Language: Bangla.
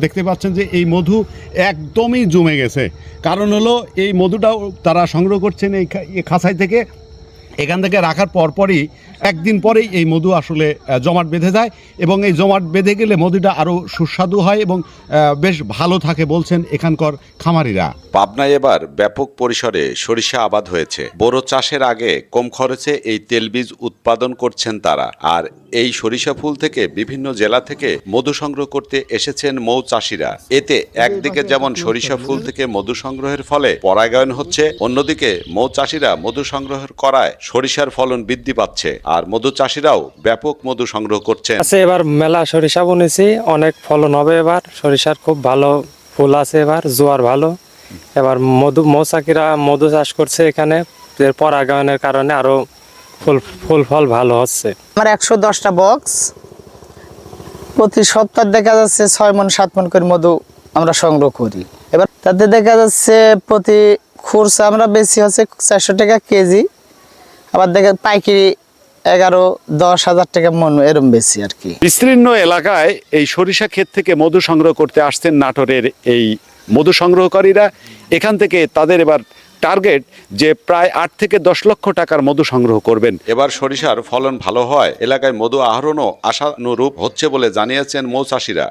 দেখতে পাচ্ছেন যে এই মধু একদমই জমে গেছে। কারণ হলো এই মধুটাও তারা সংগ্রহ করছেন এই খা- এই খাঁচাই থেকে। এখান থেকে রাখার পরপরই একদিন পরেই এই মধু আসলে জমাট বেঁধে যায় এবং এই জমাট বেঁধে গেলে মধুটা আরও সুস্বাদু হয় এবং বেশ ভালো থাকে বলছেন এখানকার খামারিরা। পাবনায় এবার ব্যাপক পরিসরে সরিষা আবাদ হয়েছে। বোরো চাষের আগে কম খরচে এই তেলবীজ উৎপাদন করছেন তারা। আর এই সরিষা ফুল থেকে বিভিন্ন জেলা থেকে মধু সংগ্রহ করতে এসেছেন মৌ চাষিরা। এতে একদিকে যেমন সরিষা ফুল থেকে মধু সংগ্রহের ফলে পরাগায়ন হচ্ছে, অন্যদিকে মৌ চাষিরা মধু সংগ্রহের করায় সরিষার ফলন বৃদ্ধি পাচ্ছে আর মধু চাষিরাও ব্যাপক মধু সংগ্রহ করছেন। আছে এবার মেলা সরিষা বুনেছি অনেক ফলন হবে এবার। সরিষার খুব ভালো ফুল আছে এবার জোয়ার ভালো। এবার মধু মৌচাকিরা মধু চাষ করছে এখানে এর পরাগায়নের কারণে আরও ফুল ফুল ফল ভালো হচ্ছে। আমার একশো দশটা বক্স প্রতি সপ্তাহ দেখা যাচ্ছে ছয় মন সাত মন করে মধু আমরা সংগ্রহ করি। এবার তাতে দেখা যাচ্ছে প্রতি খুরসা আমরা বেশি হচ্ছে চারশো টাকা কেজি। আবার দেখেন পাইকারি এগারো দশ হাজার টাকা মন এরম বেশি আর কি। বিস্তীর্ণ এলাকায় এই সরিষা ক্ষেত থেকে মধু সংগ্রহ করতে আসছেন নাটোরের এই মধু সংগ্রহকারীরা। এখান থেকে তাদের এবার টার্গেট যে প্রায় আট থেকে দশ লক্ষ টাকার মধু সংগ্রহ করবেন। এবার সরিষার ফলন ভালো হয় এলাকায় মধু আহরণও আশানুরূপ হচ্ছে বলে জানিয়েছেন মৌ চাষিরা